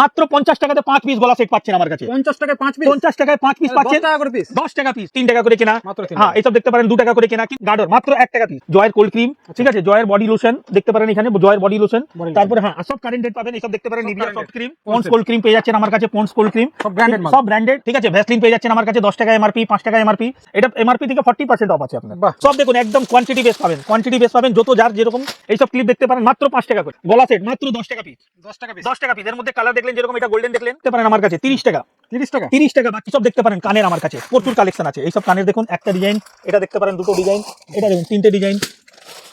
মাত্র পঞ্চাশ টাকাতে পাঁচ পিস গলা সেট পাচ্ছেন আমার কাছে। পঞ্চাশ টাকায় পাঁচ পিস পঞ্চাশ টাকায় পাঁচ পিস পাচ্ছেন? টাকা করে পিস দশ টাকা পিস তিন টাকা করে কেনা। হ্যাঁ এইসব দেখতে পারেন দু টাকা করে কেনা। গার্ডর মাত্র এক টাকা পিস জয়ের কোল্ড ক্রিম ঠিক আছে? জয়ের বডি লোশন দেখতে পারেন এখানে জয়ের বডি লোশন তারপরে হ্যাঁ সব কারেন্টেড পাবেন এইসব দেখতে পারেন Nivea soft cream Ponds cold cream পেয়ে যাচ্ছেন আমার কাছে পন্স কোল্ড ক্রিম সব ব্র্যান্ডেড সব ব্র্যান্ডেড ঠিক আছে? ভ্যাসলিন পেয়ে যাচ্ছেন আমার কাছে দশ টাকা এমআরপি পাঁচ টাকা এমআরপি এটা এমআরপি থেকে ফর্টি পার্সেন্ট অফ আছে আপনার। সব দেখুন একদম কোয়ান্টিটি বেস পাবেন। কোয়ান্টিটি বেস পাবেন যত যার যেরকম এইসব ক্লিপ দেখতে পারেন মাত্র পাঁচ টাকা করে। গলা সেট মাত্র দশ টাকা পিস দশ টাকা পিস দশ টাকা পিস এর মধ্যে কালার দেখলেন যেরকম এটা গোল্ডেন দেখলেন? দেখতে পারেন আমার কাছে তিরিশ টাকা। তিরিশ টাকা? তিরিশ টাকা বাকি সব দেখতে পারেন কানের আমার কাছে প্রচুর কালেকশন আছে। এইসব কানের দেখুন একটা ডিজাইন এটা দেখতে পারেন দুটো ডিজাইন এটা দেখুন তিনটে ডিজাইন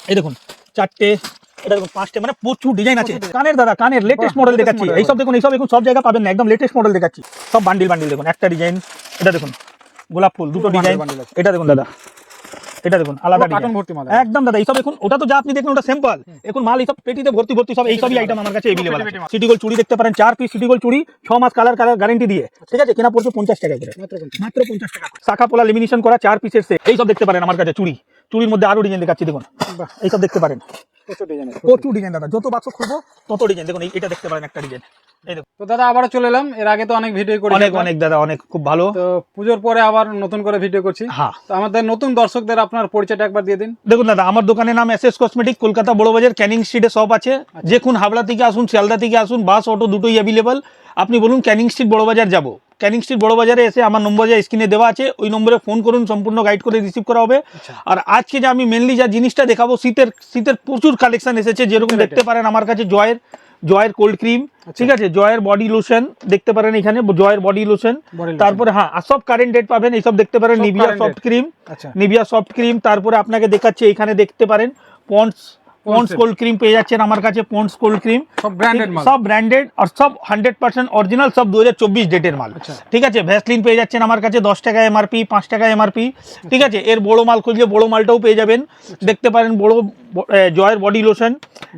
এই দেখুন চারটে এটা দেখুন পাঁচটে মানে প্রচুর ডিজাইন আছে। কানের দাদা কানের লেটেস্ট মডেল দেখাচ্ছি। এইসব দেখুন এইসব দেখুন সব জায়গা পাবেন না একদম লেটেস্ট মডেল দেখাচ্ছি। সব বান্ডিল বান্ডিল দেখুন একটা ডিজাইন এটা দেখুন গোলাপ ফুল দুটো ডিজাইন। এটা দেখুন দাদা। এটা দেখুন আলাদা কার্টন ভর্তি মাল একদম দাদা এইসব দেখুন ওটা তো যা আপনি দেখুন ওটা স্যাম্পল এখন মাল এইসব পেটিতে ভর্তি ভর্তি সব এইসবই আইটেম আমার কাছে এভেলেবল। সিটি গোল্ড চুড়ি দেখতে পারেন চার পিস সিটি গোল্ড চুড়ি ছ মাস কালার কালার গ্যারান্টি দিয়ে। ঠিক আছে? কেনা পড়ছে পঞ্চাশ টাকা করে। মাত্র পঞ্চাশ। টাকা শাখা পোলা লিমিনেশন করা চার পিসের সেট এইসব দেখতে পারেন আমার কাছে চুড়ি। চুড়ির মধ্যে আরও ডিজাইন দেখাচ্ছি দেখুন। এইসব দেখতে পারেন। প্রচুর ডিজাইন দাদা। যত বাক্স খুলবো তত ডিজাইন। দেখুন এটা দেখতে পারেন একটা ডিজাইন। তো দাদা আবারও চলে এলাম। এর আগে তো অনেক ভিডিও করি অনেক অনেক দাদা অনেক। খুব ভালো। তো পুজোর পরে আবার নতুন করে ভিডিও করছি। হ্যাঁ। তো আমাদের নতুন দর্শকদের আপনার পরিচয়টা একবার দিয়ে দিন। দেখুন দাদা আমার দোকানের নাম S S cosmetic Kolkata Barabazar Canning স্ট্রিটে সব আছে। যে কোন হাবড়া থেকে আসুন শিয়ালদা থেকে আসুন বাস অটো দুটোই অ্যাভেলেবল আপনি বলুন ক্যানিং স্ট্রিট বড় বাজার যাব। ক্যানিং স্ট্রিট বড় বাজারে এসে আমার নম্বর যা স্ক্রিনে দেওয়া আছে ওই নম্বরে ফোন করুন সম্পূর্ণ গাইড করে রিসিভ করা হবে। আর আজকে যে আমি মেনলি যা জিনিসটা দেখাবো শীতের শীতের প্রচুর কালেকশন এসেছে যেরকম দেখতে পারেন আমার কাছে জয়ের জয়ের কোল্ড ক্রিম ঠিক আছে? জয়ের বডি লোশন দেখতে পারেন এখানে জয়ের বডি লোশন তারপরে হ্যাঁ আর সব কারেন্ট ডেট পাবেন এইসব দেখতে পারেন নিভিয়া সফট ক্রিম আচ্ছা। নিভিয়া সফট ক্রিম তারপরে আপনাকে দেখাচ্ছি এখানে দেখতে পারেন পন্ডস পন্ডস। কোল্ড ক্রিম পেয়ে যাচ্ছেন আমার কাছে পন্ডস কোল্ড ক্রিম সব ব্র্যান্ডেড মাল। সব ব্র্যান্ডেড আর সব হান্ড্রেড পার্সেন্ট অরিজিনাল সব দু হাজার চব্বিশ ডেটের মাল। আচ্ছা। ঠিক আছে ভ্যাসলিন পেয়ে যাচ্ছেন আমার কাছে দশ টাকা এমআরপি পাঁচ টাকা এমআরপি ঠিক আছে এর বড় মাল খুঁজলে বড় মালটাও পেয়ে যাবেন। দেখতে পারেন বড় জয়ের বডি লোশন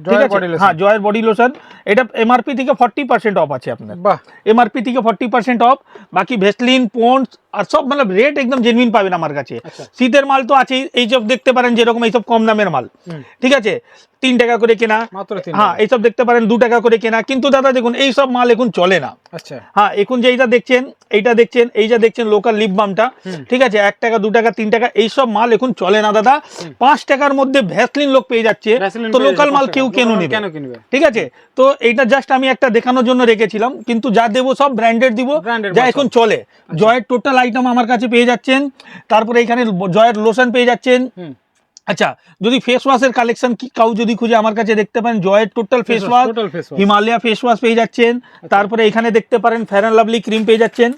ঠিক আছে? হ্যাঁ জয়ের বডি লোশন এটা এমআরপি থেকে ফর্টি পার্সেন্ট অফ আছে আপনার। এমআরপি থেকে ফর্টি পার্সেন্ট অফ বাকি ভেসলিন পন্ডস আর সব মানে রেট একদম জেনুইন পাবেন আমার কাছে। আচ্ছা। শীতের মাল তো আছেই এইসব দেখতে পারেন যেরকম এইসব কম দামের মাল। ঠিক আছে? তিন টাকা করে কেনা। মাত্র হ্যাঁ এইসব দেখতে পারেন দু টাকা করে কেনা। কিন্তু দাদা দেখুন এই সব মাল এখন চলে না। আচ্ছা। হ্যাঁ এখন যে এইটা দেখছেন এইটা দেখছেন এই যে দেখছেন লোকাল লিপ বামটা ঠিক আছে? এক টাকা দু টাকা তিন টাকা এইসব মাল এখন চলে না দাদা। পাঁচ টাকার মধ্যে ভ্যাসলিন লোক পেয়ে যাচ্ছে। তো লোকাল মাল কেউ। কেন নেবে? কেন কিনবে? ঠিক আছে? তো এইটা জাস্ট আমি একটা দেখানোর জন্য রেখেছিলাম। কিন্তু যা দেবো সব ব্র্যান্ডেড দিব। যা এখন চলে। জয়ের টোটাল আইটেম আমার কাছে পেয়ে যাচ্ছেন। তারপরে এখানে জয়ের লোশন পেয়ে যাচ্ছেন। আচ্ছা যদি ফেস ওয়াশের কালেকশন কি কাউ যদি খুঁজে আমার কাছে দেখতে পারেন জয়ের total face wash. Himalaya face wash পেয়ে যাচ্ছেন। তারপরে এখানে দেখতে পারেন ফ্যারান লাভলি ক্রিম পেয়ে যাচ্ছেন।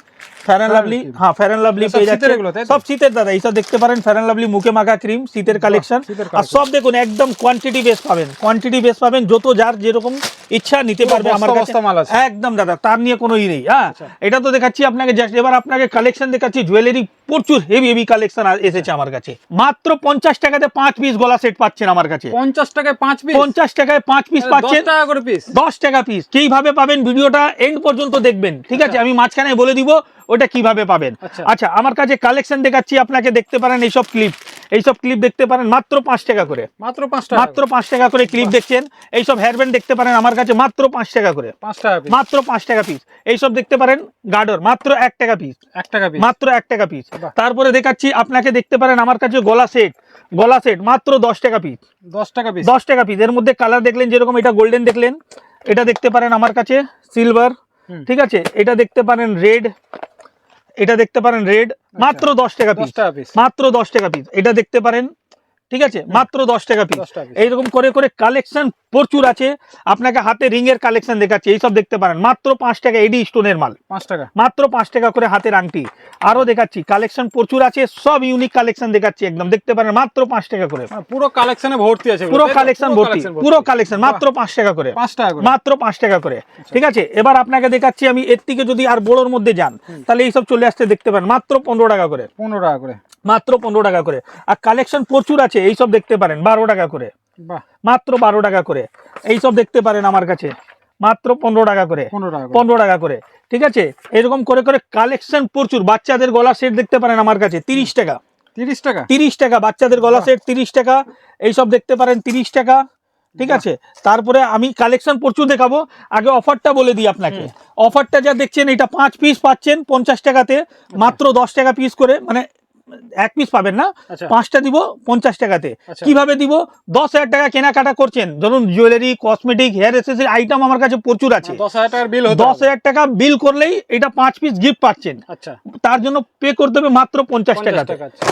লাভলি। হ্যাঁ ফ্যারান লাভলি পেয়ে শীতের যাচ্ছেন এগুলো, তাই তো? সব শীতের দাদা এইসব দেখতে পারেন ফ্যারান লাভলি মুখে মাখা ক্রিম শীতের কালেকশন আর সব দেখুন একদম কোয়ান্টিটি বেস পাবেন। কোয়ান্টিটি বেস পাবেন যত যার যেরকম ইচ্ছা নিতে পারবে আমার কাছে। বস্তা মাল আছে। একদম দাদা তার নিয়ে কোনো ই নেই হ্যাঁ। আচ্ছা। এটা তো দেখাচ্ছি আপনাকে জাস্ট এবার আপনাকে কালেকশন দেখাচ্ছি জুয়েলারি প্রচুর হেভি হেভি কালেকশন এসেছে আমার কাছে। মাত্র পঞ্চাশ টাকাতে পাঁচ পিস গলা সেট পাচ্ছেন আমার কাছে। পঞ্চাশ টাকায় পাঁচ পিস পঞ্চাশ টাকায় পাঁচ পিস পাচ্ছেন। টাকা করে পিস দশ টাকা পিস কীভাবে পাবেন? ভিডিওটা এন্ড পর্যন্ত দেখবেন ঠিক আছে? আমি মাঝখানে বলে দিব ওটা কীভাবে পাবেন? আচ্ছা। আচ্ছা আমার কাছে কালেকশন দেখাচ্ছি আপনাকে দেখতে পারেন এইসব ক্লিপ এইসব ক্লিপ দেখতে পারেন মাত্র পাঁচ টাকা করে। মাত্র পাঁচ টাকা মাত্র পাঁচ টাকা করে ক্লিপ দেখছেন। এইসব হেয়ারব্যান্ড দেখতে পারেন আমার কাছে মাত্র পাঁচ টাকা করে। পাঁচ টাকা মাত্র পাঁচ টাকা পিস এইসব দেখতে পারেন গার্ডর মাত্র এক টাকা পিস এক টাকা পিস মাত্র এক টাকা পিস তারপরে দেখাচ্ছি আপনাকে দেখতে পারেন আমার কাছে গলা সেট গলা সেট মাত্র দশ টাকা পিস দশ টাকা পিস দশ টাকা পিস এর মধ্যে কালার দেখলেন যেরকম এটা গোল্ডেন দেখলেন এটা দেখতে পারেন আমার কাছে সিলভার ঠিক আছে? এটা দেখতে পারেন রেড এটা দেখতে পারেন রেড মাত্র দশ টাকা আচ্ছা। দশ পিস টাকা পিস মাত্র দশ টাকা পিস এটা দেখতে পারেন ঠিক আছে? মাত্র দশ টাকা পিস 10 টাকা piece। এইরকম করে করে কালেকশন প্রচুর আছে। আপনাকে হাতে রিং এর কালেকশন দেখাচ্ছি এইসব দেখতে পারেন। মাত্র পাঁচ টাকা এডি স্টোনের মাল। পাঁচ টাকা। মাত্র পাঁচ টাকা করে হাতের আংটি। আরও দেখাচ্ছি কালেকশন প্রচুর আছে সব ইউনিক কালেকশন দেখাচ্ছি একদম। দেখতে পারেন মাত্র পাঁচ টাকা করে। মানে পুরো কালেকশনে ভর্তি আছে পুরো কালেকশন ভর্তি পুরো কালেকশন মাত্র পাঁচ টাকা করে। পাঁচ টাকা মাত্র পাঁচ টাকা করে। ঠিক আছে? এবার আপনাকে দেখাচ্ছি আমি এর থেকে যদি আর বড়োর মধ্যে যান তাহলে এইসব চলে আসতে দেখতে পারেন মাত্র পনেরো টাকা করে। পনেরো টাকা করে। মাত্র পনেরো টাকা করে। আর কালেকশন প্রচুর আছে এইসব দেখতে পারেন বারো টাকা করে। মাত্র বারো টাকা করে। এইসব দেখতে পারেন আমার কাছে। মাত্র পনেরো টাকা করে। পনেরো টাকা করে। ঠিক আছে? এরকম করে করে কালেকশন প্রচুর। বাচ্চাদের গলা সেট দেখতে পারেন আমার কাছে তিরিশ টাকা। তিরিশ টাকা? তিরিশ টাকা। বাচ্চাদের গলা সেট তিরিশ টাকা। এইসব দেখতে পারেন তিরিশ টাকা। ঠিক আছে? তারপরে আমি কালেকশন প্রচুর দেখাবো। আগে অফারটা বলে দিই আপনাকে। অফারটা যা দেখছেন এটা পাঁচ পিস পাচ্ছেন পঞ্চাশ টাকাতে মাত্র দশ টাকা পিস করে। মানে এক পিস পাবেন না? আচ্ছা। পাঁচটা দিব পঞ্চাশ টাকাতে। আচ্ছা। কীভাবে দিব? দশ হাজার টাকা কেনাকাটা করছেন। ধরুন jewellery cosmetic hair accessory item আমার কাছে প্রচুর আছে। দশ হাজার টাকার বিল দশ হাজার টাকা বিল করলেই এটা পাঁচ পিস গিফট পাচ্ছেন। আচ্ছা। তার জন্য পে করতে হবে মাত্র পঞ্চাশ টাকা।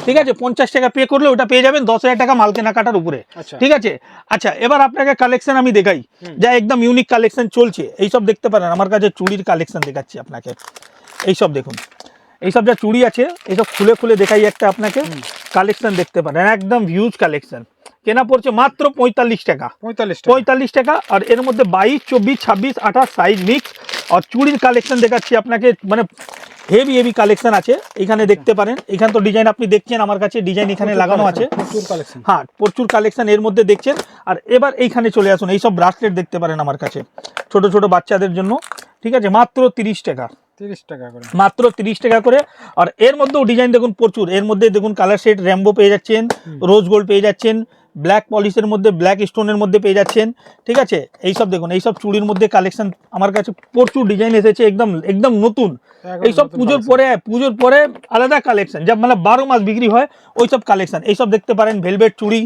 ঠিক আছে? পঞ্চাশ টাকা পে করলে ওটা পেয়ে যাবেন দশ হাজার টাকা মাল কেনাকাটার উপরে। ঠিক আছে? আচ্ছা এবার আপনাকে কালেকশন আমি দেখাই। যা একদম ইউনিক কালেকশন চলছে। এইসব দেখতে পারেন। আমার কাছে চুড়ির কালেকশন দেখাচ্ছি আপনাকে। এইসব দেখুন। এইসব যা চুড়ি আছে এইসব খুলে খুলে দেখাই একটা আপনাকে কালেকশন দেখতে পারেন একদম হিউজ কালেকশন কেনা পড়ছে মাত্র পঁয়তাল্লিশ টাকা। পঁয়তাল্লিশ টাকা। পঁয়তাল্লিশ টাকা আর এর মধ্যে বাইশ চব্বিশ ছাব্বিশ আঠাশ সাইজ মিক্স আর চুড়ির কালেকশন দেখাচ্ছি আপনাকে মানে হেভি হেভি কালেকশন আছে এখানে দেখতে পারেন। এখানে তো ডিজাইন আপনি দেখছেন আমার কাছে ডিজাইন এখানে লাগানো আছে। কালেকশন হ্যাঁ প্রচুর কালেকশন এর মধ্যে দেখছেন। আর এবার এইখানে চলে আসুন এইসব ব্রাসলেট দেখতে পারেন আমার কাছে ছোট ছোট বাচ্চাদের জন্য। ঠিক আছে মাত্র তিরিশ টাকা। মাত্র তিরিশ টাকা করে। আর এর মধ্যেও ডিজাইন দেখুন প্রচুর। এর মধ্যে দেখুন কালার সেট র্যাম্বো পেয়ে যাচ্ছেন রোজ গোল্ড পেয়ে যাচ্ছেন ব্ল্যাক পলিশের মধ্যে ব্ল্যাক স্টোনের মধ্যে পেয়ে যাচ্ছেন। ঠিক আছে? এইসব দেখুন এইসব চুড়ির মধ্যে কালেকশন আমার কাছে প্রচুর ডিজাইন এসেছে একদম একদম নতুন। এইসব পুজোর পরে পুজোর পরে আলাদা কালেকশন যা মানে বারো মাস বিক্রি হয় ওইসব কালেকশন এইসব দেখতে পারেন ভেলভেট চুড়ি।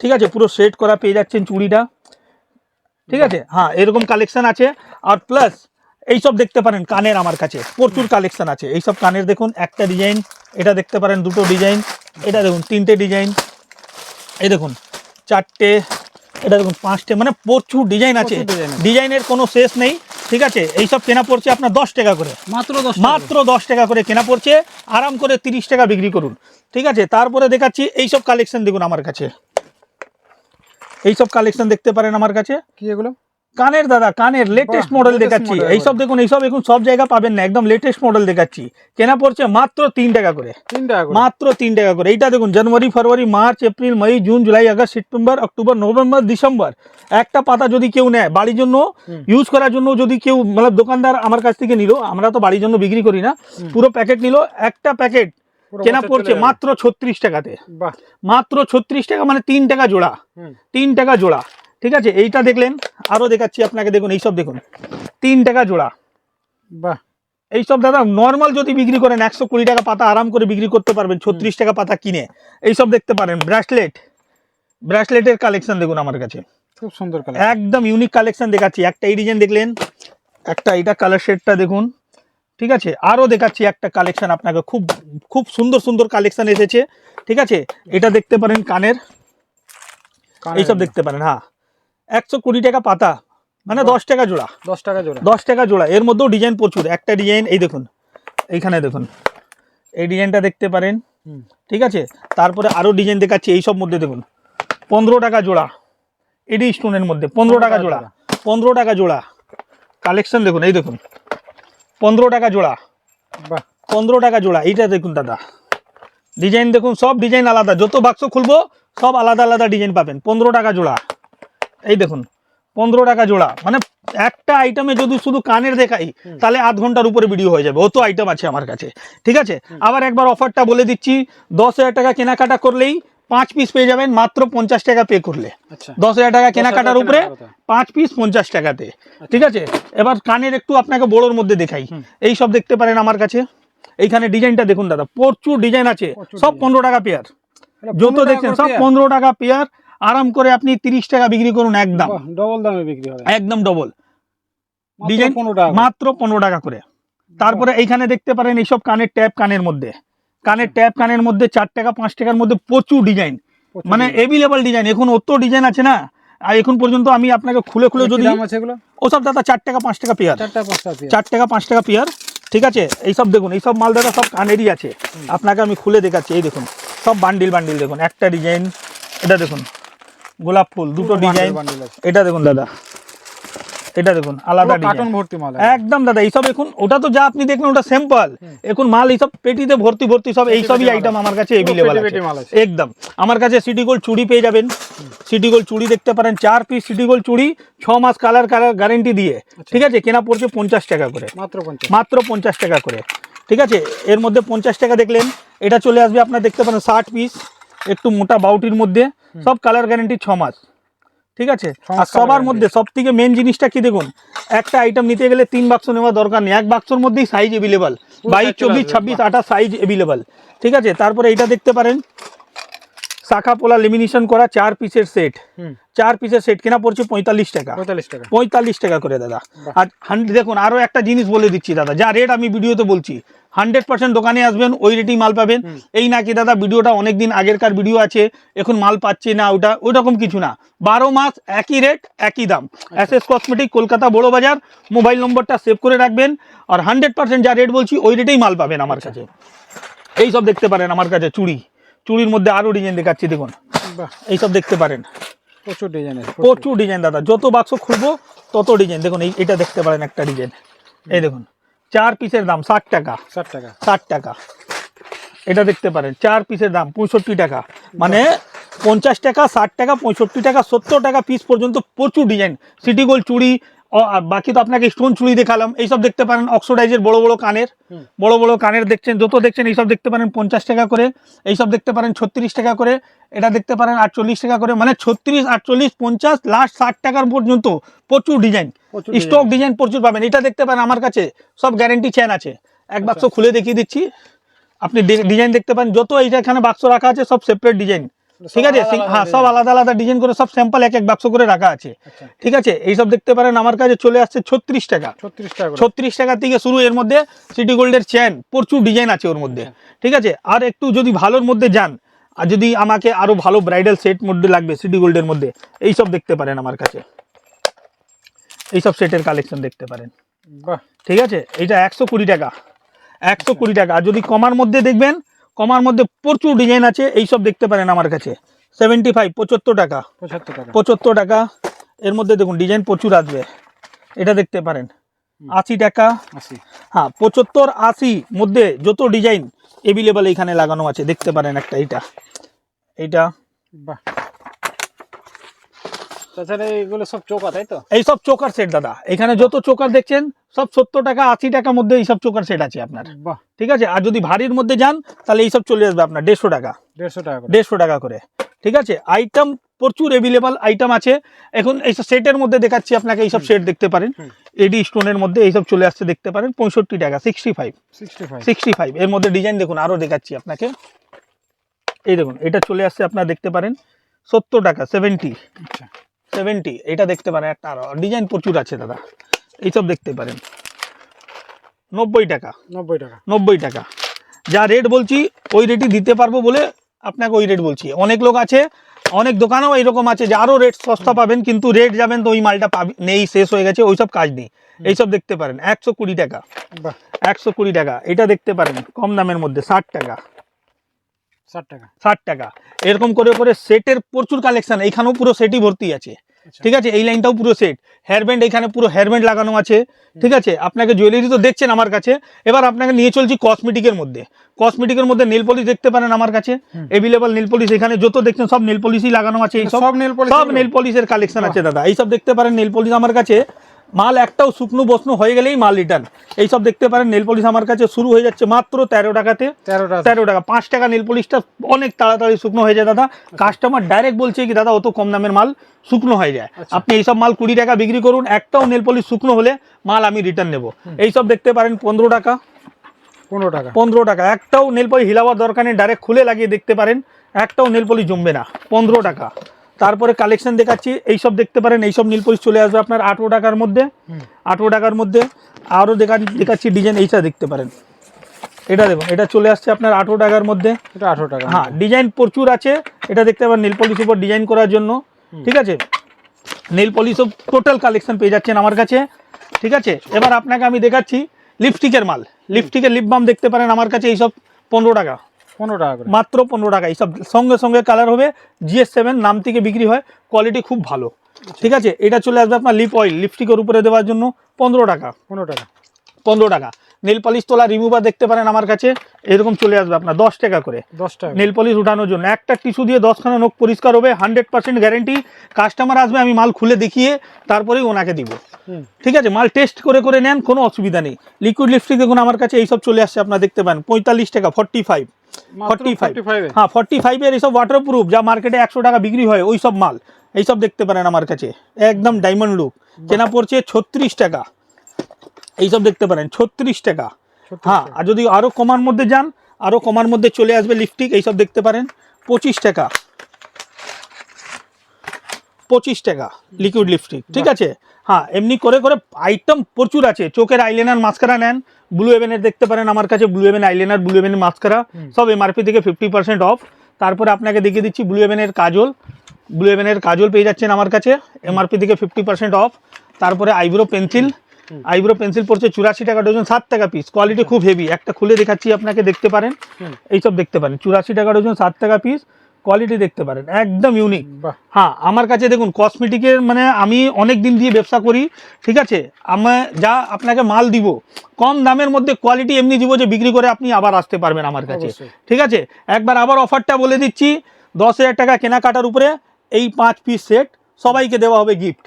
ঠিক আছে? পুরো সেট করা পেয়ে যাচ্ছেন চুড়িটা। ঠিক আছে? হ্যাঁ এরকম কালেকশন আছে। আর প্লাস এইসব দেখতে পারেন কানের আমার কাছে প্রচুর কালেকশন আছে। এইসব কানের দেখুন একটা ডিজাইন এটা দেখতে পারেন দুটো ডিজাইন এটা দেখুন তিনটে ডিজাইন এই দেখুন চারটে এটা দেখুন পাঁচটে মানে প্রচুর ডিজাইন আছে। ডিজাইনের কোনো শেষ নেই ঠিক আছে? এইসব কেনা পড়ছে আপনার দশ টাকা করে। মাত্র দশ মাত্র দশ টাকা করে কেনা পড়ছে আরাম করে তিরিশ টাকা বিক্রি করুন ঠিক আছে? তারপরে দেখাচ্ছি এইসব কালেকশন দেখুন আমার কাছে। এইসব কালেকশন দেখতে পারেন আমার কাছে। কি এগুলো? কানের দাদা কানের লেটেস্ট মডেল দেখাচ্ছি। এইসব দেখুন এইসব এখন সব জায়গা পাবেন না একদম লেটেস্ট মডেল দেখাচ্ছি। কেনা পড়ছে মাত্র তিন টাকা করে। মাত্র তিন টাকা করে। এইটা দেখুন January February March April May June July August September October November December. একটা পাতা যদি কেউ নেয় বাড়ির জন্য ইউজ করার জন্য যদি কেউ মানে দোকানদার আমার কাছ থেকে নিল আমরা তো বাড়ির জন্য বিক্রি করি না পুরো প্যাকেট নিল একটা প্যাকেট কেনা পড়ছে মাত্র ছত্রিশ টাকাতে। মাত্র ছত্রিশ টাকা মানে তিন টাকা জোড়া। তিন টাকা জোড়া। ঠিক আছে? এইটা দেখলেন আরও দেখাচ্ছি আপনাকে দেখুন এইসব দেখুন। তিন টাকা জোড়া। বাহ। এইসব দাদা নর্মাল যদি বিক্রি করেন একশো কুড়ি টাকা পাতা আরাম করে বিক্রি করতে পারবেন ছত্রিশ টাকা পাতা কিনে। এইসব দেখতে পারেন। ব্রাসলেট। ব্রাসলেটের কালেকশন দেখুন আমার কাছে। খুব সুন্দর একদম ইউনিক কালেকশন দেখাচ্ছি। একটা এই ডিজাইন দেখলেন একটা এটা কালার শেডটা দেখুন। ঠিক আছে? আরও দেখাচ্ছি একটা কালেকশন আপনাকে। খুব খুব সুন্দর সুন্দর কালেকশন এসেছে। ঠিক আছে? এটা দেখতে পারেন কানের এইসব দেখতে পারেন হ্যাঁ। একশো কুড়ি টাকা পাতা মানে দশ টাকা জোড়া দশ টাকা জোড়া দশ টাকা জোড়া এর মধ্যেও ডিজাইন প্রচুর একটা ডিজাইন এই দেখুন এইখানে দেখুন এই ডিজাইনটা দেখতে পারেন হুম ঠিক আছে তারপরে আরও ডিজাইন দেখাচ্ছি এইসব মধ্যে দেখুন পনেরো টাকা জোড়া এডি স্টোনের মধ্যে পনেরো টাকা জোড়া পনেরো টাকা জোড়া কালেকশন দেখুন এই দেখুন পনেরো টাকা জোড়া পনেরো টাকা জোড়া এইটা দেখুন দাদা ডিজাইন দেখুন সব ডিজাইন আলাদা যত বাক্স খুলবো সব আলাদা আলাদা ডিজাইন পাবেন পনেরো টাকা জোড়া এই দেখুন পনেরো টাকা জোড়া। মানে একটা আইটেমে যদি শুধু কানের দেখাই তাহলে আধ ঘণ্টার উপরে ভিডিও হয়ে যাবে। অত আইটেম আছে আমার কাছে। ঠিক আছে? আবার একবার অফারটা বলে দিচ্ছি। দশ হাজার টাকা কেনাকাটা করলেই পাঁচ পিস পেয়ে যাবেন মাত্র পঞ্চাশ টাকা পে করলে। আচ্ছা। দশ হাজার টাকা কেনাকাটার উপরে পাঁচ পিস পঞ্চাশ টাকাতে। ঠিক আছে? এবার কানের একটু আপনাকে বড়োর মধ্যে দেখাই। এই সব দেখতে পারেন আমার কাছে। এইখানে ডিজাইনটা দেখুন দাদা প্রচুর ডিজাইন আছে। সব পনেরো টাকা পেয়ার যত দেখছেন সব পনেরো টাকা পেয়ার আরাম করে আপনি তিরিশ টাকা বিক্রি করুন একদম। ডবল দামে বিক্রি হবে। একদম ডবল মাত্র ডিজাইন 15 টাকা মাত্র পনেরো টাকা করে। তারপরে এইখানে দেখতে পারেন এইসব কানের ট্যাপ কানের মধ্যে। কানের ট্যাপ কানের মধ্যে চার টাকা পাঁচ টাকার মধ্যে প্রচুর ডিজাইন। মানে। Available design. এখন অত ডিজাইন আছে না। আর এখন পর্যন্ত আমি আপনাকে খুলে খুলে যদি ওসব দাদা চার টাকা পাঁচ টাকা পেয়ার। চার টাকা পাঁচ টাকা পেয়ার। ঠিক আছে? এইসব দেখুন এইসব মাল দাদা সব কানেরই আছে। আপনাকে আমি খুলে দেখাচ্ছি। এই দেখুন সব বান্ডিল বান্ডিল দেখুন। একটা ডিজাইন এটা দেখুন। গোলাপ ফুল দুটো ডিজাইন। এটা দেখুন দাদা। এটা দেখুন আলাদা কার্টন ভর্তি মাল একদম। দাদা এইসব এখন ওটা তো যা আপনি দেখলেন ওটা স্যাম্পল এখন মাল এইসব পেটিতে ভর্তি ভর্তি সব এইসবই আইটেম আমার কাছে এভেলেবল আছে। একদম। আমার কাছে সিটি গোল্ড চুড়ি পেয়ে যাবেন। সিটি গোল্ড চুড়ি দেখতে পারেন চার পিস সিটি গোল্ড চুড়ি ছ মাস কালার কালার গ্যারেন্টি দিয়ে। ঠিক আছে? কেনা পড়ছে পঞ্চাশ টাকা করে। মাত্র মাত্র পঞ্চাশ টাকা করে। ঠিক আছে? এর মধ্যে পঞ্চাশ টাকা দেখলেন। এটা চলে আসবে আপনার দেখতে পারেন ষাট পিস একটু মোটা বাউটির মধ্যে। সব কালার গ্যারেন্টি ছ মাস। ঠিক আছে? আর সবার মধ্যে সব থেকে মেন জিনিসটা কি দেখুন? একটা আইটেম নিতে গেলে তিন বাক্স নেওয়া দরকার নেই। এক বাক্সর মধ্যেই সাইজ এভেলেবল বাইশ চব্বিশ ছাব্বিশ। আঠাশ সাইজ এভেলেবল ঠিক আছে? তারপরে এটা দেখতে পারেন। শাখা পোলা লেমিনেশন করা চার পিসের সেট চার পিসের সেট কেনা পড়ছে পঁয়তাল্লিশ টাকা। পঁয়তাল্লিশ টাকা। পঁয়তাল্লিশ টাকা করে দাদা। আর দেখুন আরও একটা জিনিস বলে দিচ্ছি দাদা। যা রেট আমি ভিডিওতে বলছি। হান্ড্রেড পার্সেন্ট দোকানে আসবেন ওই রেটেই মাল পাবেন। এই নাকি দাদা ভিডিওটা অনেক দিন আগেরকার ভিডিও আছে এখন মাল পাচ্ছে না ওটা ওইরকম কিছু না। বারো মাস একই রেট একই দাম। এস এস কসমেটিক কলকাতা বড় বাজার মোবাইল নম্বরটা সেভ করে রাখবেন। আর হান্ড্রেড পার্সেন্ট যা রেট বলছি ওই রেটেই মাল পাবেন আমার কাছে। এই সব দেখতে পারেন আমার কাছে চুড়ি। চুড়ির মধ্যে আরও ডিজাইন দেখাচ্ছি দেখুন। বাহ। এই সব দেখতে পারেন। প্রচুর ডিজাইনের প্রচুর ডিজাইন দাদা যত বাক্স খুলবো তত ডিজাইন। দেখুন এই এটা দেখতে পারেন একটা ডিজাইন। এই দেখুন। চার পিসের দাম ষাট টাকা। ষাট টাকা। ষাট টাকা। এটা দেখতে পারেন চার পিসের দাম পঁয়ষট্টি টাকা। মানে পঞ্চাশ টাকা ষাট টাকা পঁয়ষট্টি টাকা সত্তর টাকা পিস পর্যন্ত প্রচুর ডিজাইন সিটি গোল্ড চুড়ি বাকি তো আপনাকে স্টোন চুড়ি দেখালাম। এইসব দেখতে পারেন অক্সোডাইজের বড় বড় কানের। বড় বড় কানের দেখছেন যত দেখছেন এইসব দেখতে পারেন পঞ্চাশ টাকা করে এইসব দেখতে পারেন ছত্রিশ টাকা করে এটা দেখতে পারেন আটচল্লিশ টাকা করে মানে ছত্রিশ আটচল্লিশ পঞ্চাশ লাস্ট ষাট টাকার পর্যন্ত প্রচুর ডিজাইন স্টক ডিজাইন প্রচুর পাবেন। এটা দেখতে পারেন আমার কাছে সব গ্যারেন্টি চেন আছে। এক বাক্স আচ্ছা। খুলে দেখিয়ে দিচ্ছি। আপনি ডিজাইন দেখতে পারেন যত এইটা এখানে বাক্স রাখা আছে সব সেপারেট ডিজাইন ঠিক আছে হ্যাঁ সব আলাদা আলাদা ডিজাইন করে সব স্যাম্পল এক এক বাক্স করে রাখা আছে। আচ্ছা। ঠিক আছে এইসব দেখতে পারেন আমার কাছে চলে আসছে ছত্রিশ টাকা। ছত্রিশ টাকা। ছত্রিশ টাকা থেকে শুরু এর মধ্যে সিটি গোল্ডের চেন প্রচুর ডিজাইন আছে ওর মধ্যে। ঠিক আছে আর একটু যদি ভালোর মধ্যে যান আর যদি আমাকে আরও ভালো ব্রাইডাল সেট মধ্যে লাগবে সিটি গোল্ডের মধ্যে এইসব দেখতে পারেন আমার কাছে। এইসব সেটের কালেকশন দেখতে পারেন। বাহ। ঠিক আছে এটা একশো কুড়ি টাকা। একশো কুড়ি টাকা আর যদি কমার মধ্যে দেখবেন কমার মধ্যে প্রচুর ডিজাইন আছে এইসব দেখতে পারেন আমার কাছে। সেভেন্টি ফাইভ পঁচাত্তর টাকা। পঁচাত্তর টাকা। পঁচাত্তর টাকা। এর মধ্যে দেখুন ডিজাইন প্রচুর আসবে। এটা দেখতে পারেন। আশি টাকা। আশি। হ্যাঁ পঁচাত্তর আশি মধ্যে যত ডিজাইন এভেলেবেল এখানে লাগানো আছে দেখতে পারেন একটা এইটা এইটা বাহ। তাছাড়া এগুলো সব চোখা তাই তো? এইসব চোকার সেট দাদা। এখানে যত চোকার দেখছেন সব সত্তর টাকা আশি টাকার মধ্যে এইসব চোকার সেট আছে আপনার। ঠিক আছে? আর যদি ভারীর মধ্যে যান তাহলে এইসব চলে আসবে আপনার দেড়শো টাকা। দেড়শো টাকা করে। দেড়শো টাকা করে। ঠিক আছে? আইটেম প্রচুর এভেলেবল আইটেম আছে। এখন এইসব সেটের মধ্যে দেখাচ্ছি আপনাকে এইসব সেট দেখতে পারেন। এডি স্টোনের মধ্যে এইসব চলে আসছে দেখতে পারেন। পঁয়ষট্টি টাকা সিক্সটি ফাইভ সিক্সটি ফাইভ এর মধ্যে ডিজাইন দেখুন আরও দেখাচ্ছি আপনাকে। এই দেখুন এটা চলে আসছে আপনারা দেখতে পারেন। সত্তর টাকা সেভেন্টি আচ্ছা। সেভেন্টি এটা দেখতে পারেন একটা আরও ডিজাইন প্রচুর আছে দাদা। এইসব দেখতে পারেন। নব্বই টাকা। নব্বই টাকা। নব্বই টাকা। যা রেট বলছি ওই রেটই দিতে পারব বলে আপনাকে ওই রেট বলছি। অনেক লোক আছে অনেক দোকানেও এরকম আছে যে আরও রেট সস্তা পাবেন কিন্তু রেট যাবেন তো ওই মালটা পাবি নেই শেষ হয়ে গেছে ওইসব কাজ নেই। এইসব দেখতে পারেন একশো কুড়ি টাকা। একশো কুড়ি টাকা। এটা দেখতে পারেন কম দামের মধ্যে ষাট টাকা। ষাট টাকা। ষাট টাকা। এরকম করে করে সেটের প্রচুর কালেকশান এইখানেও পুরো সেটই ভর্তি আছে। ঠিক আছে? এই লাইনটাও পুরো সেট হেয়ারব্যান্ড এখানে পুরো হেয়ারব্যান্ড লাগানো আছে। ঠিক আছে? আপনাকে জুয়েলারি তো দেখছেন আমার কাছে। এবার আপনাকে নিয়ে চলছি কসমেটিকের মধ্যে। কসমেটিকের মধ্যে নেল পলিশ দেখতে পারেন আমার কাছে। এভেলেবল নেল পলিশ এখানে যত দেখছেন সব নেল পলিশই লাগানো আছে এই সব নীল পলিশ সব নেল পলিশের কালেকশন আছে দাদা। এইসব দেখতে পারেন নেল পলিশ আমার কাছে। মাল একটাও শুকনো বসনো হয়ে গেলেই মাল রিটার্ন এইসব দেখতে পারেন নেল পলিশ আমার কাছে শুরু হয়ে যাচ্ছে মাত্র তেরো টাকাতে। তেরো টাকা। তেরো টাকা। পাঁচ টাকা নীল পলিশটা অনেক তাড়াতাড়ি শুকনো হয়ে যায় দাদা। কাস্টমার ডাইরেক্ট বলছে কি দাদা অত কম দামের মাল শুকনো হয়ে যায়। আচ্ছা। আপনি এইসব মাল কুড়ি টাকা বিক্রি করুন একটাও নেল পলিশ শুকনো হলে মাল আমি রিটার্ন নেব। এইসব দেখতে পারেন পনেরো টাকা। পনেরো টাকা। পনেরো টাকা। একটাও নেল পলিশ হিলাবার দরকার নেই ডাইরেক্ট খুলে লাগিয়ে দেখতে পারেন একটাও নেল পলিশ জমবে না। পনেরো টাকা। তারপরে কালেকশন দেখাচ্ছি। এইসব দেখতে পারেন এইসব নীল পলিশ চলে আসবে আপনার আঠেরো টাকার মধ্যে। আঠেরো টাকার মধ্যে আরও দেখা দেখাচ্ছি ডিজাইন এইটা দেখতে পারেন। এটা দেখুন এটা চলে আসছে আপনার আঠেরো টাকার মধ্যে। এটা আঠারো টাকা হ্যাঁ ডিজাইন প্রচুর আছে। এটা দেখতে পাবেন নীল পলিশ উপর ডিজাইন করার জন্য। ঠিক আছে? নীল পলিশও টোটাল কালেকশন পেয়ে যাচ্ছেন আমার কাছে। ঠিক আছে? এবার আপনাকে আমি দেখাচ্ছি লিপস্টিকের মাল। লিপস্টিকের লিপ বাম দেখতে পারেন আমার কাছে এইসব পনেরো টাকা। পনেরো টাকা করে। মাত্র পনেরো টাকা। এইসব সঙ্গে সঙ্গে কালার হবে জিএস সেভেন নাম থেকে বিক্রি হয় কোয়ালিটি খুব ভালো। ঠিক আছে? এটা চলে আসবে আপনার লিপ অয়েল লিপস্টিকের উপরে দেওয়ার জন্য পনেরো টাকা। পনেরো টাকা। পনেরো টাকা। নেল পলিশ তোলা রিমুভার দেখতে পারেন আমার কাছে এরকম চলে আসবে আপনার দশ টাকা করে। দশ টাকা নেল পলিশ উঠানোর জন্য। একটা টিস্যু দিয়ে দশখানা নখ পরিষ্কার হবে হান্ড্রেড পার্সেন্ট গ্যারেন্টি কাস্টমার আসবে আমি মাল খুলে দেখিয়ে তারপরেই ওনাকে দিব। ঠিক আছে? মাল টেস্ট করে করে নেন কোনো অসুবিধা নেই। লিকুইড লিপস্টিক দেখুন আমার কাছে এইসব চলে আসছে আপনার দেখতে পান। পঁয়তাল্লিশ টাকা ফর্টি ফাইভ ফর্টি ফাইভ 45 হ্যাঁ ফর্টি ফাইভের এইসব যা মার্কেটে একশো টাকা বিক্রি হয় ওই সব মাল এইসব দেখতে পারেন আমার কাছে। একদম ডায়মন্ড লুক কেনা পড়ছে ছত্রিশ টাকা। এইসব দেখতে পারেন ছত্রিশ টাকা। হ্যাঁ আর যদি আরও কমার মধ্যে যান আরও কমার মধ্যে চলে আসবে লিপস্টিক এইসব দেখতে পারেন পঁচিশ টাকা। পঁচিশ টাকা লিকুইড লিপস্টিক ঠিক আছে? হ্যাঁ এমনি করে করে আইটেম প্রচুর আছে। চোখের আইলাইনার মাস্কারা নেন ব্লু এভেনের দেখতে পারেন আমার কাছে ব্লু এভেন আইলাইনার ব্লু এভেনের মাস্কারা সব এমআরপি থেকে ফিফটি পার্সেন্ট অফ তারপরে আপনাকে দেখিয়ে দিচ্ছি ব্লু এভেনের কাজল। ব্লু এভেনের কাজল পেয়ে যাচ্ছেন আমার কাছে এমআরপি থেকে ফিফটি পার্সেন্ট অফ তারপরে আইব্রো পেন্সিল আইব্রো পেন্সিল পড়ছে চুরাশি টাকা ডজন সাত টাকা পিস কোয়ালিটি খুব হেভি একটা খুলে দেখাচ্ছি আপনাকে দেখতে পারেন। এইসব দেখতে পারেন। চুরাশি টাকা ডজন সাত টাকা পিস কোয়ালিটি দেখতে পারেন একদম ইউনিক হ্যাঁ আমার কাছে দেখুন কসমেটিকের মানে আমি অনেক দিন দিয়ে ব্যবসা করি ঠিক আছে? আমি যা আপনাকে মাল দিব কম দামের মধ্যে কোয়ালিটি এমনি দিব যে বিক্রি করে আপনি আবার আসতে পারবেন আমার কাছে ঠিক আছে? একবার আবার অফারটা বলে দিচ্ছি দশ হাজার টাকা কেনাকাটার উপরে এই পাঁচ পিস সেট সবাইকে দেওয়া হবে গিফট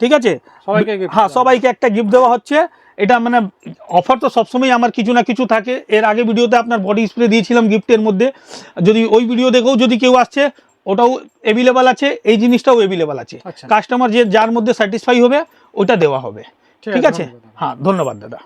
ঠিক আছে? সবাইকে হ্যাঁ সবাইকে একটা গিফট দেওয়া হচ্ছে। এটা মানে অফার তো সবসময় আমার কিছু না কিছু থাকে। এর আগে ভিডিওতে আপনার বডি স্প্রে দিয়েছিলাম গিফটের মধ্যে। যদি ওই ভিডিও দেখেও যদি কেউ আসছে ওটাও অ্যাভেলেবেল আছে এই জিনিসটাও অ্যাভেলেবেল আছে। আচ্ছা। কাস্টমার যে যার মধ্যে স্যাটিসফাই হবে ওটা দেওয়া হবে। ঠিক আছে হ্যাঁ ধন্যবাদ দাদা।